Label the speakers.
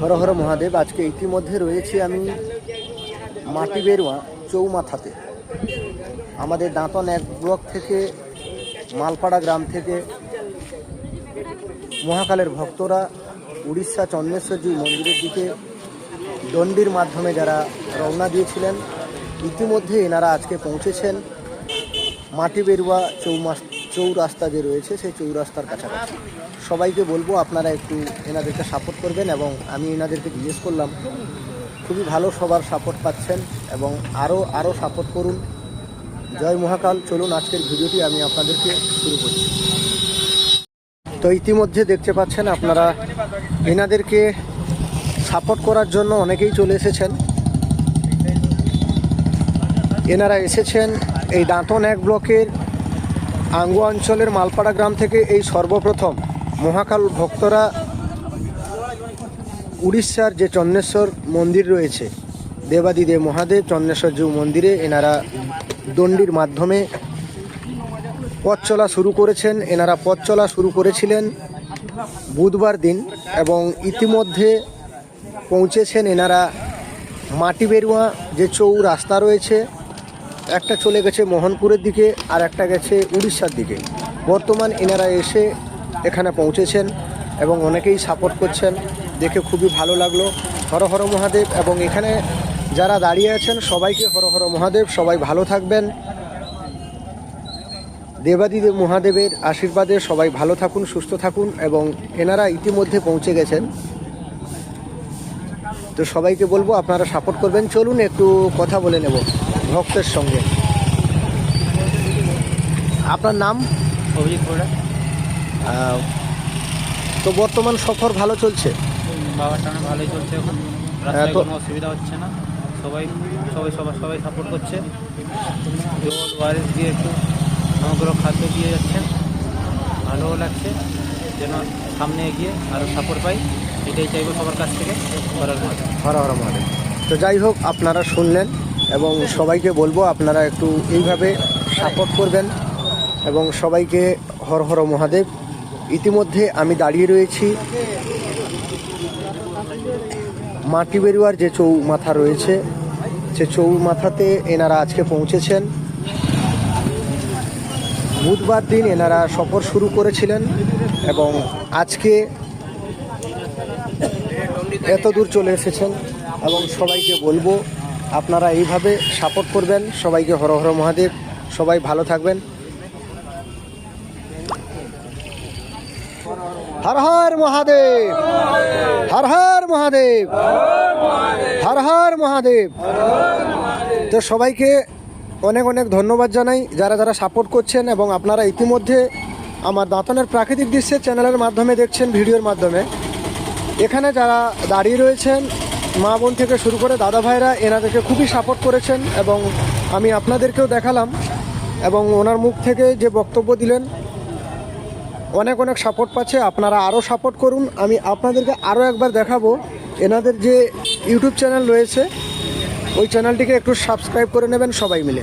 Speaker 1: হর হর মহাদেব, আজকে ইতিমধ্যে রয়েছি আমি মাটি বেরোয়া চৌমাথাতে। আমাদের দাঁতন এক ব্লক থেকে মালপাড়া গ্রাম থেকে মহাকালের ভক্তরা উড়িষ্যা চন্দ্রেশ্বরজি মন্দিরের দিকে দণ্ডির মাধ্যমে যারা রওনা দিয়েছিলেন, ইতিমধ্যে এনারা আজকে পৌঁছেছেন মাটি বেরুয়া চৌমাস চৌরাস্তা যে রয়েছে, সেই চৌরাস্তার কাছাকাছি। সবাইকে বলব, আপনারা একটু এনাদেরকে সাপোর্ট করবেন এবং আমি এনাদেরকে জিজ্ঞেস করলাম, খুবই ভালো সবার সাপোর্ট পাচ্ছেন এবং আরও আরও সাপোর্ট করুন। জয় মহাকাল, চলুন আজকের ভিডিওটি আমি আপনাদেরকে শুরু করছি। তো ইতিমধ্যে দেখতে পাচ্ছেন আপনারা, এনাদেরকে সাপোর্ট করার জন্য অনেকেই চলে এসেছেন। এনারা এসেছেন এই দাঁতন এক ব্লকের আঙ্গু অঞ্চলের মালপাড়া গ্রাম থেকে এই সর্বপ্রথম মহাকাল ভক্তরা উড়িষ্যার যে চন্দ্রেশ্বর মন্দির রয়েছে, দেবাদিদেব মহাদেব চন্দ্রেশ্বর জিউ মন্দিরে এনারা দণ্ডির মাধ্যমে পথ চলা শুরু করেছেন, এনারা পথ চলা শুরু করেছিলেন বুধবার দিন এবং ইতিমধ্যে পৌঁছেছেন এনারা মাটি বেরুয়া যে চৌ রাস্তা রয়েছে একটা চলে গেছে মোহনপুরের দিকে, আর একটা গেছে উড়িষ্যার দিকে। বর্তমান এনারা এসে এখানে পৌঁছেছেন এবং অনেকেই সাপোর্ট করছেন। দেখে খুবই ভালো লাগল। হর হর মহাদেব এবং এখানে যারা দাঁড়িয়ে আছেন, সবাইকে হর হর মহাদেব, সবাই ভালো থাকবেন। দেবাদিদেব মহাদেবের আশীর্বাদে সবাই ভালো থাকুন, সুস্থ থাকুন এবং এনারা ইতিমধ্যে পৌঁছে গেছেন। তো সবাইকে বলব, আপনারা সাপোর্ট করবেন। চলুন একটু কথা বলে নেব। ভক্তের সঙ্গে। আপনার নাম?
Speaker 2: অভিজিৎ ঘোড়া
Speaker 1: তো বর্তমান সফর ভালো চলছে?
Speaker 2: বাবার টানা ভালোই চলছে এখন। রাস্তায়
Speaker 1: তো-
Speaker 2: কোনো অসুবিধা হচ্ছে না। সবাই সবাই সবাই সবাই সাপোর্ট করছে। জল ওয়ারেস দিয়ে একটু সমগ্র খাদ্য দিয়ে যাচ্ছেন। ভালোও লাগছে। যেন সামনে এগিয়ে আরও সাপোর্ট পাই। এটাই চাইব সবার কাছ থেকে করার মতো।
Speaker 1: হর হর মহাদেব। তো যাই হোক আপনারা শুনলেন। এবং সবাইকে বলব আপনারা একটু এইভাবে সাপোর্ট করবেন এবং সবাইকে হর হর মহাদেব। ইতিমধ্যে আমি দাঁড়িয়ে রয়েছি মাটি বেরুয়ার যে চৌমাথা রয়েছে, সে চৌমাথাতে এনারা আজকে পৌঁছেছেন। বুধবার দিন এনারা সফর শুরু করেছিলেন এবং আজকে এত দূর চলে এসেছেন এবং সবাইকে বলব আপনারা এইভাবে সাপোর্ট করবেন। সবাইকে হর হর মহাদেব। সবাই ভালো থাকবেন। হর হর মহাদেব। হর হর মহাদেব। হর হর মহাদেব। তো সবাইকে অনেক অনেক ধন্যবাদ জানাই। যারা যারা সাপোর্ট করছেন এবং আপনারা ইতিমধ্যে আমার দাঁতনের প্রাকৃতিক দৃশ্যের চ্যানেলের মাধ্যমে দেখছেন, ভিডিওর মাধ্যমে। এখানে যারা দাঁড়িয়ে রয়েছেন মা বোন থেকে শুরু করে দাদা ভাইরা এনাদেরকে খুবই সাপোর্ট করেছেন এবং আমি আপনাদেরকেও দেখালাম এবং ওনার মুখ থেকে যে বক্তব্য দিলেন, অনেক অনেক সাপোর্ট পাচ্ছে। আপনারা আরও সাপোর্ট করুন। আমি আপনাদেরকে আরও একবার দেখাবো, এনাদের যে ইউটিউব চ্যানেল রয়েছে, ওই চ্যানেলটিকে একটু সাবস্ক্রাইব করে নেবেন সবাই মিলে।